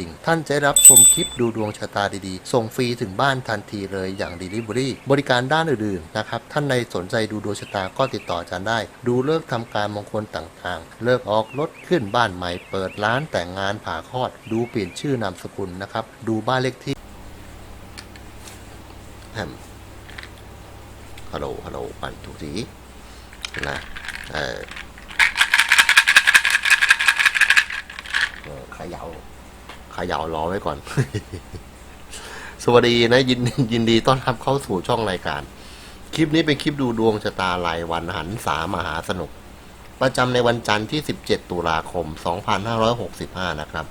ดิ่ง ท่านจะได้รับชมคลิปดูดวงชะตาดีๆ ส่งฟรีถึงบ้านทันทีเลยอย่าง Delivery บริการด้านอื่นๆนะครับ ท่านในสนใจดูดวงชะตาก็ติดต่ออาจารย์ได้ ดูเลิกษ์ทำการมงคลต่างๆ เลิกออกรถขึ้นบ้านใหม่ เปิดร้านแต่งงานผ่าคลอด ดูเปลี่ยนชื่อนามสกุลนะครับ ดูบ้านเลขที่แฮมฮัลโหล ฮัลโหล ปันทุกทีนะเออเออเขยาเขยารอไว้ก่อน สวัสดีนะ ยินยินดีต้อนรับเข้าสู่ช่องรายการ คลิปนี้เป็นคลิปดูดวงชะตารายวันหันสามหาสนุก ประจำในวันจันทร์ที่ 17 ตุลาคม 2565 นะครับ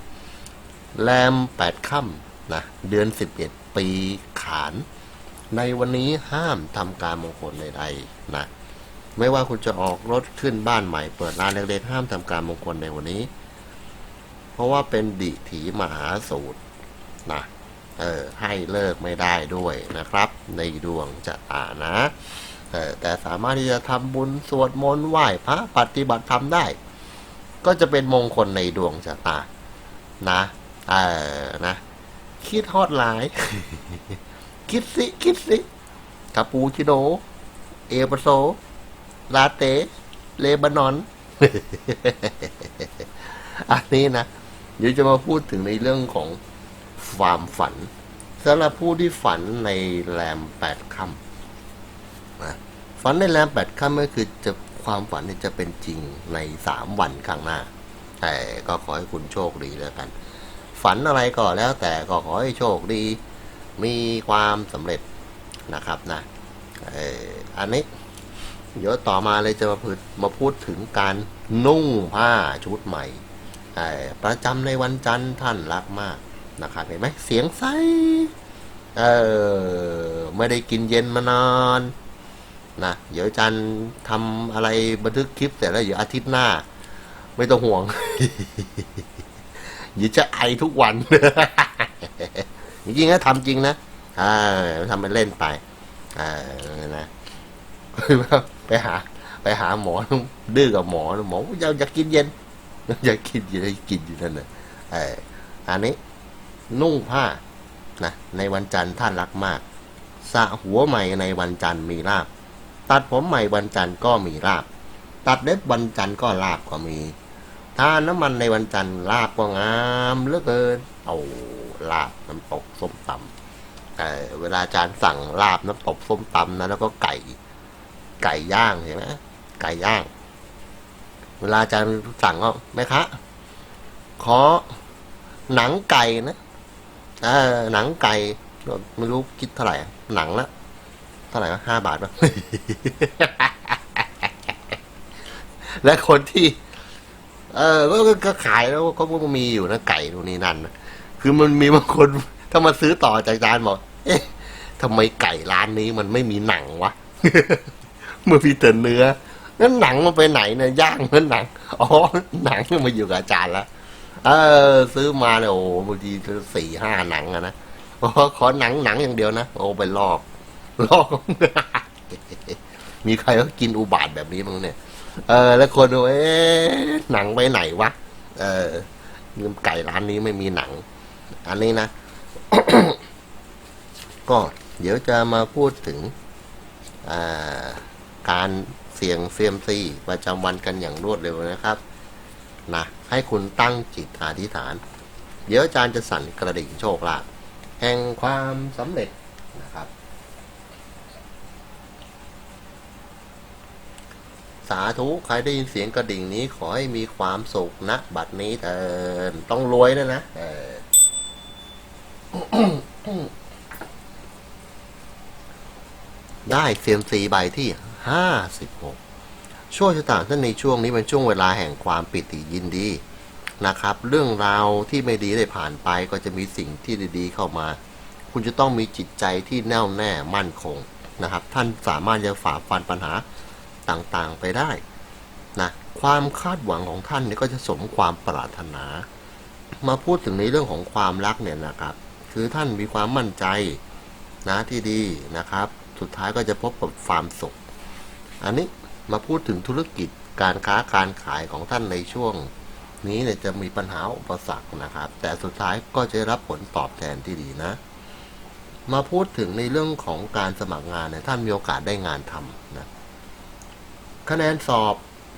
แรม 8 ค่ำนะ เดือน 11 ปีขาน ในวันนี้ห้ามทำการมงคลใดๆนะ ไม่ว่าคุณจะออกรถขึ้นบ้านใหม่ เปิดร้านเล็กๆห้ามทำการมงคลในวันนี้ เพราะว่าเป็นดิถีมหาสูตรนะเออให้เลิกไม่ได้ด้วยนะครับ ในดวงชะตานะเออแต่สามารถที่จะทำบุญสวดมนต์ไหว้พระปฏิบัติธรรมได้ ก็จะเป็นมงคลในดวงชะตานะเออนะคิดฮอดหลาย คิดสิคิดสิคาปูชิโนเอเปโซลาเต้เลบานอน อันนี้นะ เดี๋ยวจะมาพูดถึงในเรื่องของความฝันสำหรับผู้ที่ฝันในแรมแปดค่ำนะฝันในแรมแปดค่ำก็คือจะความฝันจะเป็นจริงในสามวันข้างหน้า แต่ก็ขอให้คุณโชคดีแล้วกัน ฝันอะไรก็แล้วแต่ก็ขอให้โชคดี มีความสำเร็จนะครับนะอันนี้เดี๋ยวต่อมาเลยจะมาพูดมาพูดถึงการนุ่งผ้าชุดใหม่ ประจำในวันจันทร์ท่านรักมากนะครับเห็นไหมเสียงใสเออไม่ได้กินเย็นมานานนะเดี๋ยวจันทร์ทำอะไรบันทึกคลิปเสร็จแล้วเดี๋ยวอาทิตย์หน้า ไม่ต้องห่วงเดี๋ยวจะไอทุกวันจริงๆนะทำจริงนะอ่าทำไปเล่นไปอ่านะไปหา ไปหาหมอดื้อกับหมอหมออยากอยากกินเย็น ยากกินอยู่ได้กินอยู่นั่นน่ะเอออันนี้นุ่งผ้านะในวันจันทร์ท่านรักมากสะหัวใหม่ในวันจันทร์มีลาบ ตัดผมใหม่วันจันทร์ก็มีลาบ ตัดเล็บวันจันทร์ก็ลาบก็มีทานน้ำมันในวันจันทร์ลาบก็งามเหลือเกินเอาลาบน้ำตกส้มตำเออเวลาอาจารย์สั่งลาบน้ำตกส้มตำนะแล้วก็ไก่ ไก่ย่างเห็นไหมไก่ย่าง เวลาอาจารย์สั่งก็แม่คะขอหนังไก่นะเออหนังไก่ไม่รู้คิดเท่าไหร่หนังละเท่าไหร่วะห้าบาทปะและคนที่ เออก็ก็ก็ขายแล้วก็ก็มีอยู่นะไก่ตรงนี้นั่นนะคือมันมีบางคน ถ้ามาซื้อต่อจากอาจารย์บอกเอ๊ะทำไมไก่ร้านนี้มันไม่มีหนังวะมันมีแต่เนื้อ นั่นหนังมันไปไหนเนี่ยย่างนั่นหนังอ๋อหนังมาอยู่กับอาจารย์แล้วเออ ซื้อมาเนี่ยโอ้โหบางทีสี่ห้าหนังอะนะอ๋อขอหนังหนังอย่างเดียวนะโอ้ไปลอกลอกมีใครก็กินอุบาทแบบนี้มั้งเนี่ย เออ แล้วคนดูเอ๊หนังไปไหนวะเออไก่ร้านนี้ไม่มีหนัง อันนี้นะก็เดี๋ยวจะมาพูดถึงการ สียงเซียมซีประจำวันกันอย่างรวดเร็วนะครับนะให้คุณตั้งจิตอธิษฐาน เดี๋ยวอาจารย์จะสั่นกระดิ่งโชคลาภแห่งความสำเร็จนะครับ สาธุใครได้ยินเสียงกระดิ่งนี้ขอให้มีความสุขนะบัดนี้เถินต้องรวยนะนะเออได้เซียมซีใบที่ ห้าสิบหกช่วงชะตาท่านในช่วงนี้เป็นช่วงเวลาแห่งความปิติยินดีนะครับ เรื่องราวที่ไม่ดีได้ผ่านไปก็จะมีสิ่งที่ดีๆเข้ามา คุณจะต้องมีจิตใจที่แน่วแน่มั่นคงนะครับ ท่านสามารถจะฝ่าฟันปัญหาต่างๆไปได้นะความคาดหวังของท่านเนี่ยก็จะสมความปรารถนา มาพูดถึงในเรื่องของความรักเนี่ยนะครับ คือท่านมีความมั่นใจนะที่ดีนะครับ สุดท้ายก็จะพบกับความสุข อันนี้มาพูดถึงธุรกิจการค้าการขายของท่านในช่วง นี้เนี่ยจะมีปัญหาอุปสรรคนะครับ แต่สุดท้ายก็จะรับผลตอบแทนที่ดีนะ มาพูดถึงในเรื่องของการสมัครงานเนี่ยท่านมีโอกาสได้งานทำนะคะแนนสอบ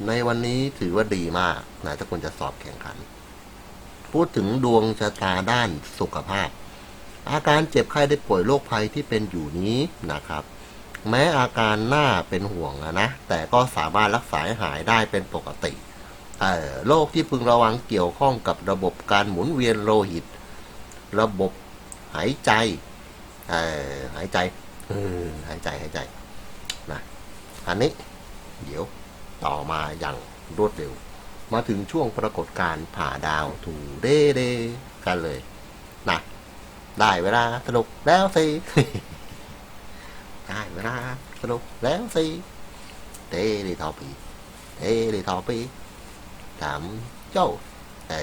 ในวันนี้ถือว่าดีมากนะถ้าคุณจะสอบแข่งขัน พูดถึงดวงชะตาด้านสุขภาพ อาการเจ็บไข้ได้ป่วยโรคภัยที่เป็นอยู่นี้นะครับ แม้อาการหน้าเป็นห่วงนะ แต่ก็สามารถรักษาหายได้เป็นปกติโรคที่พึงระวังเกี่ยวข้องกับระบบการหมุนเวียนโลหิต ระบบหายใจหายใจหายใจหายใจนะอันนี้เดี๋ยวต่อมาอย่างรวดเร็ว มาถึงช่วงปรากฏการผ่าดาวถูเด้เดกันเลยนะได้เวลาสนุกแล้วสิ ได้เวลาสนุกแล้วสิเดลิทอปีเดลิทอปีถามเจ้าเอ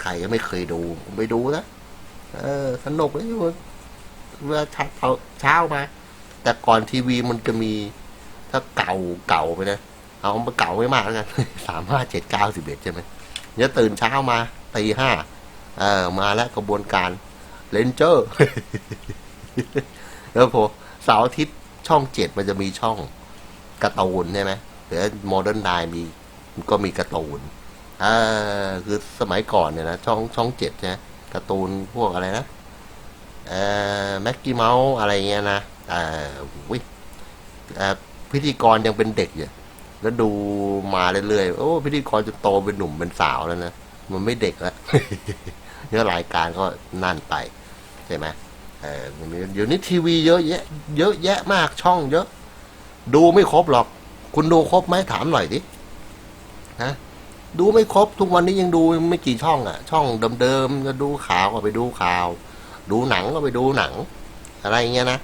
ใครยังไม่เคยดูไปดูนะเออ สนุกเลยเวลาเช้าเช้ามา แต่ก่อนทีวีมันจะมี ถ้าเก่าเก่าไปนะเอามาเก่าไม่มากแล้วกันสามห้าเจ็ดเก้าสิบเอ็ดใช่ไหมเนี่ยตื่นเช้ามาตีห้าเออ มาแล้วกระบวนการเลนเจอร์ แล้วพอเสาร์อาทิตย์ช่องเจ็ดมันจะมีช่องกร์ตูนใช่ไหมหรือโมเดิร์นไดมีก็มีกร์ตูนอ่าคือสมัยก่อนเนี่ยนะช่องช่องเจ็ดใช่ไหมกร์ตูนพวกอะไรนะเอ่อแม็กกี้เมาส์อะไรเงี้ยนะอ่อวิอ่อพิธีกรยังเป็นเด็กอยู่แล้วดูมาเรื่อยๆ โอ้พิธีกรจะโตเป็นหนุ่มเป็นสาวแล้วนะ มันไม่เด็กแล้วเนื้อรายการก็นั่นไป ใช่ไหม เออเดี๋ยวนี้ทีวีเยอะแยะ เยอะแยะมากช่องเยอะ ดูไม่ครบหรอก คุณดูครบไหมถามหน่อยดินะดูไม่ครบทุกวันนี้ยังดูไม่กี่ช่องอะ ช่องเดิมๆก็ดูข่าวก็ไปดูข่าว ดูหนังก็ไปดูหนัง อะไรเงี้ยนะ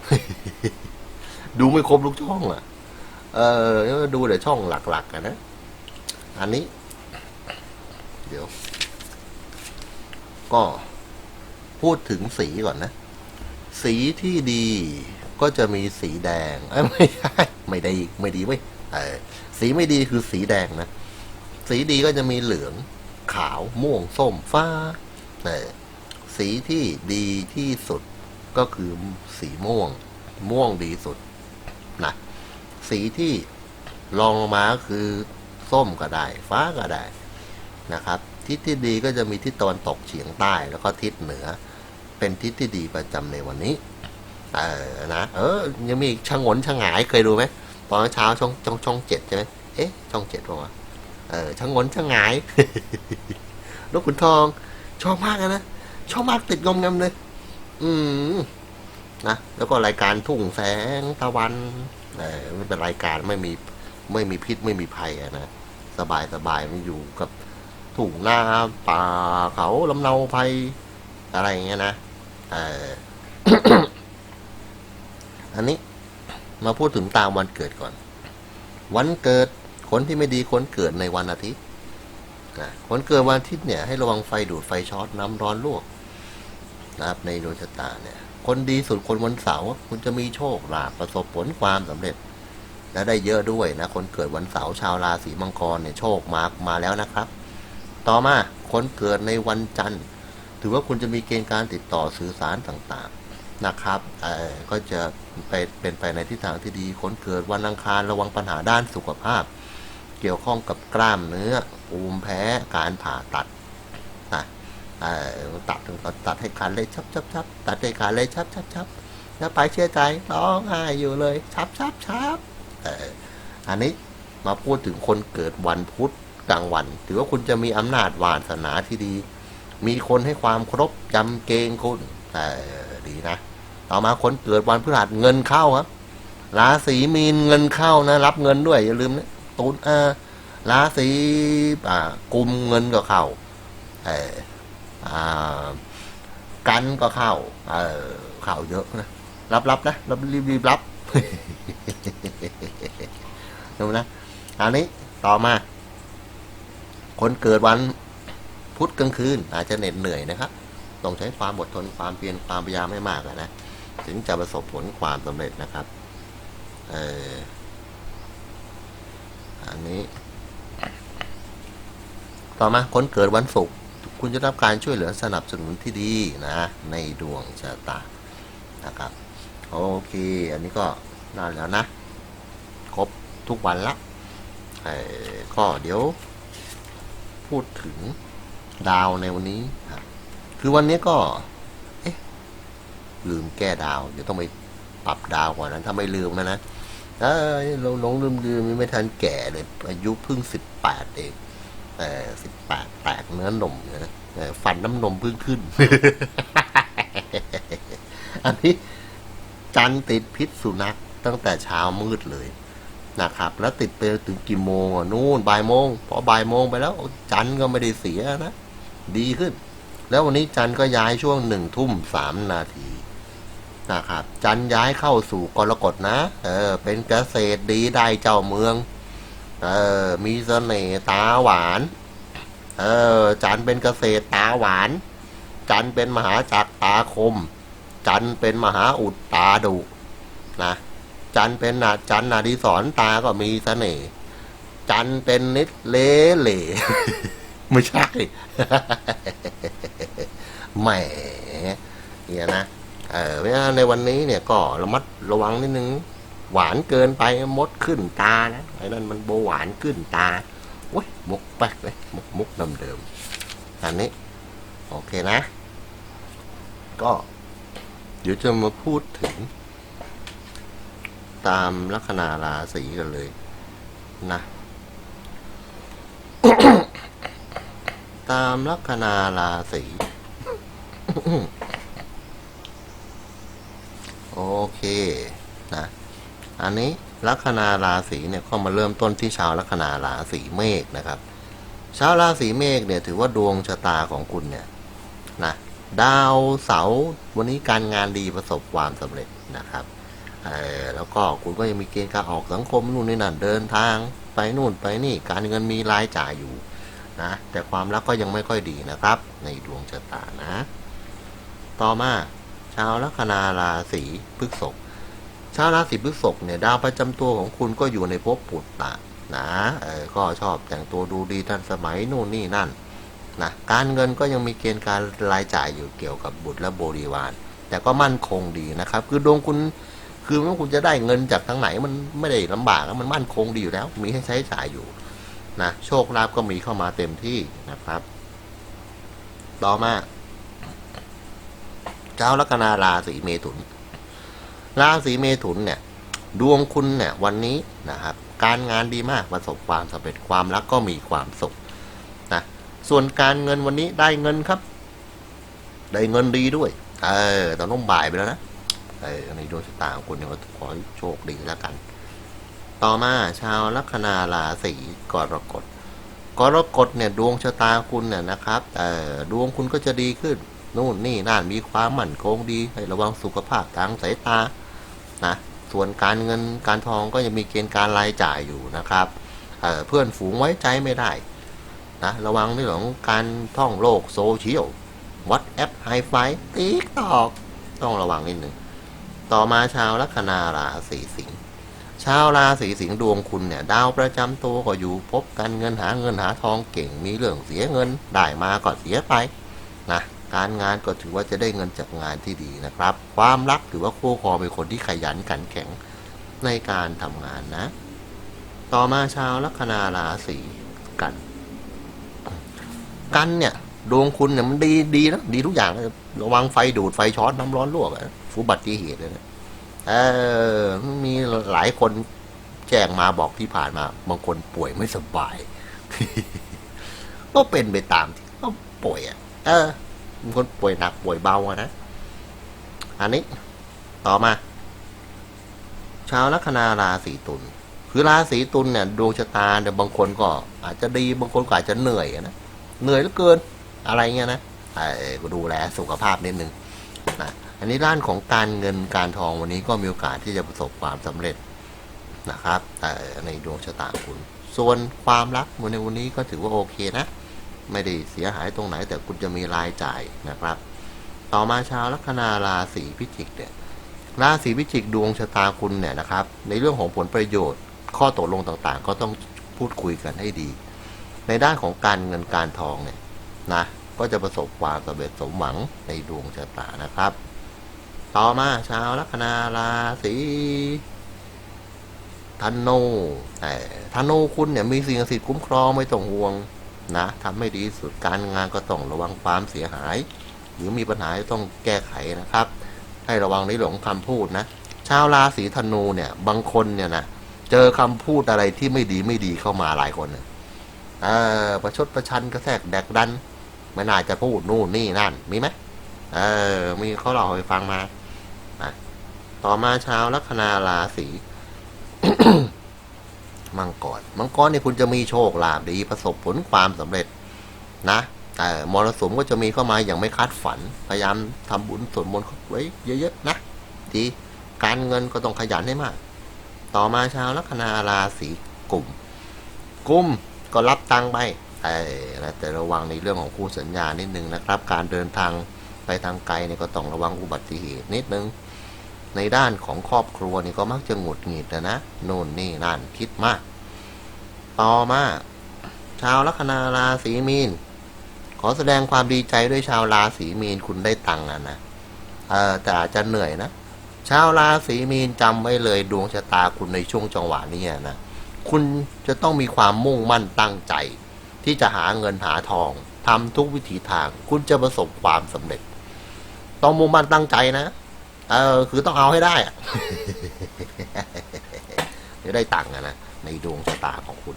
ดูไม่ครบทุกช่องอะ เออดูแต่ช่องหลักๆกันนะอันนี้ เดี๋ยว ก็พูดถึงสีก่อนนะ สีที่ดีก็จะมีสีแดงไม่ใช่ไม่ดีไม่ดีเว้ยสีไม่ดีคือสีแดงนะ สีดีก็จะมีเหลืองขาวม่วงส้มฟ้าสีที่ดีที่สุดก็คือสีม่วง ม่วงดีสุดนะสีที่รองลงมาคือส้มก็ได้ ฟ้าก็ได้นะครับ ทิศที่ดีก็จะมีทิศตะวันตกเฉียงใต้แล้วก็ทิศเหนือ เป็นทิศที่ดีประจำในวันนี้ เออนะเออ ยังมีชะงนชะงายเคยดูไหมตอนเช้าช่องช่องช่องเจ็ดใช่ไหมเอ๊ะ ช่องเจ็ดป่าวะเออชะงนชะงายนกขุนทองชอบมากเลยนะชอบมากติดงอมงำเลย อืมนะแล้วก็รายการทุ่งแสงตะวันเออมันเป็นรายการไม่มีไม่มีพิษไม่มีภัยอะนะสบายสบายมันอยู่กับทุ่งนาป่าเขาลำเนาภัยอะไรเงี้ยนะ อันนี้มาพูดถึงตามวันเกิดก่อน วันเกิดคนที่ไม่ดีคนเกิดในวันอาทิตย์นะคนเกิดวันอาทิตย์เนี่ยให้ระวังไฟดูดไฟช็อตน้ำร้อนลวกนะครับในดวงชะตาเนี่ย คนดีสุดคนวันเสาร์คุณจะมีโชคลาภประสบผลความสำเร็จ และได้เยอะด้วยนะ คนเกิดวันเสาร์ชาวราศีมังกรเนี่ยโชคมามาแล้วนะครับ ต่อมาคนเกิดในวันจันทร์ ถือว่าคุณจะมีเกณฑ์การติดต่อสื่อสารต่างๆนะครับก็จะไปเป็นไปในทิศทางที่ดีคนเกิดวันอังคารระวังปัญหาด้านสุขภาพ เกี่ยวข้องกับกล้ามเนื้อภูมิแพ้การผ่าตัดนะตัดตัดให้ขาดเลยชับชับชับตัดให้ขาดเลยชับชับชับแล้วไปเชื่อใจร้องไห้อยู่เลยชับชับชับอันนี้มาพูดถึงคนเกิดวันพุธกลางวัน ถือว่าคุณจะมีอำนาจวาสนาที่ดี มีคนให้ความเคารพจำเกงคุณเออดีนะ ต่อมาคนเกิดวันพฤหัสเงินเข้าครับ ราศีมีนเงินเข้านะ รับเงินด้วย อย่าลืมนะตุนเออราศีอ่ากุมเงินก็เข้าเอออ่ากันก็เข้า เออเข้าเยอะนะ รับรับนะรับรีบรีบรับดูนะอันนี้ต่อมา คนเกิดวัน พุธกลางคืน อาจจะเหน็ดเหนื่อยนะครับต้องใช้ความอดทนความเพียรความพยายามให้มากนะถึงจะประสบผลความสำเร็จนะครับเอออันนี้ ต่อมาคนเกิดวันศุกร์คุณจะรับการช่วยเหลือสนับสนุนที่ดีนะ ในดวงชะตานะครับโอเค อันนี้ก็น่าแล้วนะ ครบทุกวันละเอ่อก็เดี๋ยวพูดถึง ดาวในวันนี้ครับคือวันนี้ก็ เอ๊ะ ลืมแก้ดาว เดี๋ยวต้องไปปรับดาวก่อนนะถ้าไม่ลืมนะนะเอ้ยเราหลงลืมลืมไม่ทันแก่เลย อายุเพิ่งสิบแปดเองแต่สิบแปดแตกเนื้อนมนะเออฟันน้ำนมเพิ่งขึ้น อันนี้จันติดพิษสุนัขตั้งแต่เช้ามืดเลยนะครับ แล้วติดไปถึงกี่โมงอะนู่นบ่ายโมงพอบ่ายโมงไปแล้ว จันก็ไม่ได้เสียนะ ดีขึ้น แล้ววันนี้จันทร์ก็ย้ายช่วงหนึ่งทุ่มสามนาทีนะครับ จันทร์ย้ายเข้าสู่กรกฎนะ เออ เป็นเกษตรดีได้เจ้าเมือง เออ มีเสน่ห์ตาหวาน เออ จันทร์เป็นเกษตรตาหวาน จันทร์เป็นมหาจักรตาคม จันทร์เป็นมหาอุดตาดุนะ จันทร์เป็นนาจันทร์นาดีสอนตาก็มีเสน่ห์ จันทร์เป็นนิดเลเหล่ ไม่ใช่ แหมเนี่ยนะ เออเพราะฉะนั้นในวันนี้เนี่ยก็ระมัดระวังนิดนึง หวานเกินไปมดขึ้นตานะไอ้นั่นมันโบหวานขึ้นตาโอ้ยมุกแป๊กเลยมุกมุกเดิมๆอันนี้ โอเคนะ ก็ เดี๋ยวจะมาพูดถึง ตามลัคนาราศีกันเลย นะ ตามลัคนาราศีโอเคนะอันนี้ลัคนาราศีเนี่ยก็มาเริ่มต้นที่ชาวลัคนาราศีเมษนะครับ ชาวราศีเมษเนี่ย ถือว่าดวงชะตาของคุณเนี่ยนะดาวเสาร์วันนี้การงานดีประสบความสำเร็จนะครับแล้วก็คุณก็ยังมีเกณฑ์การออกสังคมนู่นนี่นั่นเดินทาง ไปนู่นไปนี่การเงินมีรายจ่ายอยู่ นะ แต่ความรักก็ยังไม่ค่อยดีนะครับ ในดวงชะตานะ ต่อมาชาวลัคนาราศีพฤษภชาวราศีพฤษภเนี่ยดาวประจำตัวของคุณก็อยู่ในภพปุตตะนะเออก็ชอบแต่งตัวดูดีทันสมัยนู่นนี่นั่นนะการเงินก็ยังมีเกณฑ์การรายจ่ายอยู่เกี่ยวกับบุตรและบริวาร แต่ก็มั่นคงดีนะครับ คือดวงคุณคือไม่ว่าคุณจะได้เงินจากทางไหนมันไม่ได้ลำบากมันมั่นคงดีอยู่แล้ว มีให้ใช้จ่ายอยู่ นะโชคลาภก็มีเข้ามาเต็มที่นะครับ ต่อมา เจ้าลัคนาราศีเมถุน ราศีเมถุนเนี่ย ดวงคุณเนี่ยวันนี้นะครับ การงานดีมากประสบความสำเร็จความรักก็มีความสุขนะส่วนการเงินวันนี้ได้เงินครับ ได้เงินดีด้วย เออตอนน้องบ่ายไปแล้วนะเออในดวงชะตาของคุณเนี่ยขอโชคดีแล้วกัน ต่อมาชาวลัคนาราศีกรกฎกรกฎเนี่ยดวงชะตาคุณเนี่ยนะครับเอ่อดวงคุณก็จะดีขึ้น นู่นนี่นั่นมีความมั่นคงดีให้ระวังสุขภาพทางสายตานะส่วนการเงินการทองก็ยังมีเกณฑ์การรายจ่ายอยู่นะครับเเพื่อนฝูงไว้ใจไม่ได้นะระวังเรื่องของการท่องโลกโซเชียลวัดแอปไฮไฟติ๊กตอกต้องระวังนิดหนึ่งต่อมาชาวลัคนาราศีสิงห์ ชาวราศีสิงห์ดวงคุณเนี่ยดาวประจำตัวก็อยู่พบการเงินหาเงินหาทองเก่งมีเรื่องเสียเงินได้มาก็เสียไปนะการงานก็ถือว่าจะได้เงินจากงานที่ดีนะครับ ความรักถือว่าคู่ครองเป็นคนที่ขยันขันแข็งในการทำงานนะ ต่อมาชาวลัคนาราศีกัน กันเนี่ยดวงคุณเนี่ยมันดีดีนะดีทุกอย่างเลยระวังไฟดูดไฟช็อตน้ำร้อนลวกอะอุบัติเหตุเลยนะ เออมีหลายคนแจ้งมาบอกที่ผ่านมา บางคนป่วยไม่สบาย ก็เป็นไปตามที่เขาป่วยอะ เออบางคนป่วยหนักป่วยเบาอะนะ อันนี้ ต่อมา ชาวลัคนาราศีตุลคือราศีตุลเนี่ยดวงชะตาเนี่ยบางคนก็ อาจจะดีบางคนก็อาจจะเหนื่อยนะเหนื่อยเหลือเกิน อะไรเงี้ยนะเออก็ดูแลสุขภาพนิดนึง อันนี้ด้านของการเงินการทองวันนี้ก็มีโอกาสที่จะประสบความสำเร็จนะครับแต่ในดวงชะตาคุณ ส่วนความรักในวันนี้ก็ถือว่าโอเคนะ ไม่ได้เสียหายตรงไหนแต่คุณจะมีรายจ่ายนะครับ ต่อมาชาวลัคนาราศีพิจิกเนี่ยราศีพิจิกดวงชะตาคุณเนี่ยนะครับ ในเรื่องของผลประโยชน์ ข้อตกลงต่างๆ ก็ต้องพูดคุยกันให้ดี ในด้านของการเงินการทองเนี่ยนะก็จะประสบความสำเร็จสมหวังในดวงชะตานะครับ ต่อมาชาวลัคนาราศีธนูแต่ธนูคุณเนี่ยมีสิ่งศักดิ์สิทธิ์คุ้มครองไม่ต้องห่วงนะทำให้ดีสุดการงานก็ต้องระวังความเสียหาย หรือมีปัญหาต้องแก้ไขนะครับ ให้ระวังในเรื่องของคำพูดนะ ชาวราศีธนูเนี่ยบางคนเนี่ยนะเจอคำพูดอะไรที่ไม่ดีไม่ดีเข้ามาหลายคนเนี่ออประชดประชันกระแทกแดกดันไม่น่าจะพูดนู่นนี่นั่น มีไหมเออ มีเขาเล่าให้ฟังมา ต่อมาชาวลัคนาราศีมังกร มังกรเนี่ยคุณจะมีโชคลาภดีประสบผลความสำเร็จนะแต่มรสุมก็จะมีเข้ามาอย่างไม่คาดฝัน พยายามทำบุญสวดมนต์ไว้เยอะๆนะดีการเงินก็ต้องขยันให้มาก ต่อมาชาวลัคนาราศีกุมกุมก็รับตังไปแต่นะแต่ระวังในเรื่องของคู่สัญญานิดนึงนะครับ การเดินทางไปทางไกลเนี่ยก็ต้องระวังอุบัติเหตุนิดนึง ในด้านของครอบครัวนี่ก็มักจะหงุดหงิดนะนะโน่นนี่นั่นคิดมาก ต่อมา ชาวลัคนาราศีมีน ขอแสดงความดีใจด้วยชาวราศีมีนคุณได้ตังค์อะนะเออแต่อาจจะเหนื่อยนะชาวราศีมีนจำไว้เลยดวงชะตาคุณในช่วงจังหวะนี้นะคุณจะต้องมีความมุ่งมั่นตั้งใจ ที่จะหาเงินหาทองทำทุกวิถีทาง คุณจะประสบความสำเร็จ ต้องมุ่งมั่นตั้งใจนะ เออ คือต้องเอาให้ได้อะจะได้ตังค์นะในดวงชะตาของคุณ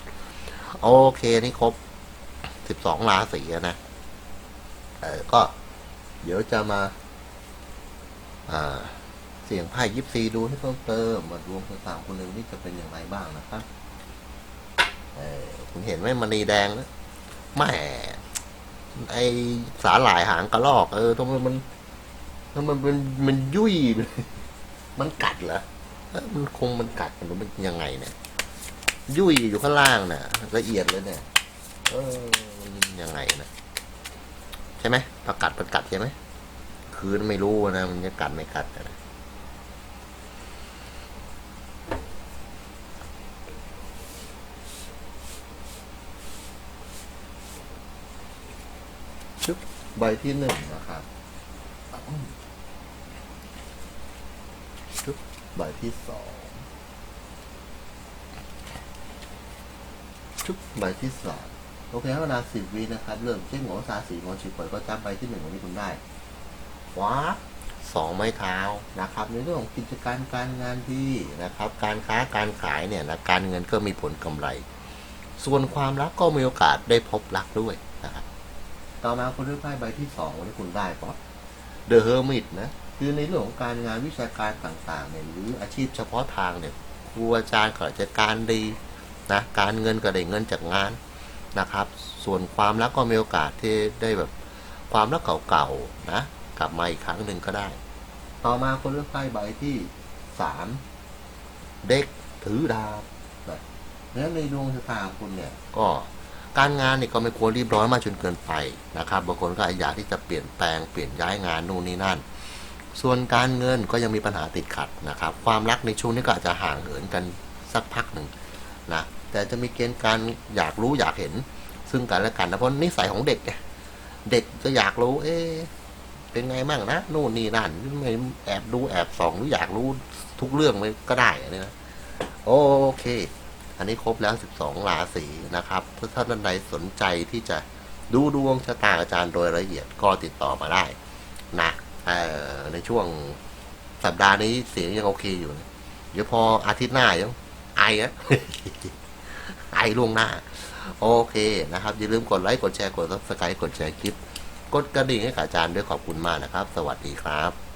โอเคนี่ครบสิบสองราศีนะ เออก็ เดี๋ยวจะมา อ่า เสียงไพ่ยิปซีดูให้เพิ่มเติมมาดวงชะตาคนหนึ่งนี่จะเป็นอย่างไรบ้างนะครับ เออคุณเห็นไหมมณีแดงนะแม่ไอสาหร่ายหางกระรอก เออทำไมมัน ทำไมมันมันยุ่ยเลยมันกัดเหรอเอ้อมันคงมันกัดมันเป็นยังไงเนี่ย ยุ่ยอยู่ข้างล่างน่ะ ละเอียดเลยเนี่ยเออมันยังไงนะใช่ไหมประกัดประกัดใช่ไหมคืนไม่รู้นะมันจะกัดไม่กัดนะชึบใบที่หนึ่งนะครับชึบ ใบที่สองชึบใบที่สามโอเคเวลาสิบวินะครับ เริ่มเช็คหัวซาสีงอฉีเปิดก็จำใบที่หนึ่งวันนี้คุณได้ว้าสองไม้เท้านะครับ ในเรื่องของกิจการการงานที่นะครับ การค้าการขายเนี่ยนะการเงินก็มีผลกำไร ส่วนความรักก็มีโอกาสได้พบรักด้วยนะครับต่อมาคนด้วยไพ่ใบที่สองวันนี้คุณได้ป๊อปเดอะเฮอร์มิตนะ คือในเรื่องของการงานวิชาการต่างๆเนี่ยหรืออาชีพเฉพาะทางเนี่ยครูอาจารย์ก็จะการดีนะการเงินก็ได้เงินจากงานนะครับ ส่วนความรักก็มีโอกาสที่ได้แบบความรักเก่าๆนะกลับมาอีกครั้งหนึ่งก็ได้ ต่อมาคนเลือกไพ่ใบที่สามเด็กถือดาบนะแล้วในดวงชะตาของคุณเนี่ยก็การงานเนี่ยก็ไม่ควรรีบร้อนมากจนเกินไปนะครับบางคนก็อยากที่จะเปลี่ยนแปลงเปลี่ยนย้ายงานนู่นนี่นั่น ส่วนการเงินก็ยังมีปัญหาติดขัดนะครับ ความรักในช่วงนี้ก็อาจจะห่างเหินกันสักพักหนึ่งนะแต่จะมีเกณฑ์การอยากรู้อยากเห็น ซึ่งกันและกันนะเพราะนิสัยของเด็กเนี่ยเด็กจะอยากรู้ เอ๊ะเป็นไงมั่งนะนู่นนี่นั่นไม่แอบดูแอบส่องหรืออยากรู้ทุกเรื่องเลยก็ได้อันนี้นะโอเค อันนี้ครบแล้ว 12 ราศีนะครับถ้าท่านใดสนใจที่จะดูดวงชะตาอาจารย์โดยละเอียดก็ติดต่อมาได้นะ ในช่วงสัปดาห์นี้เสียงยังโอเคอยู่นะเดี๋ยวพออาทิตย์หน้ายังไออะไอล่วงหน้า โอเคนะครับ อย่าลืมกดไลค์ กดแชร์ กดซับสไครต์กดแชร์คลิป กดกระดิ่งให้กับอาจารย์ด้วยขอบคุณมากนะครับ สวัสดีครับ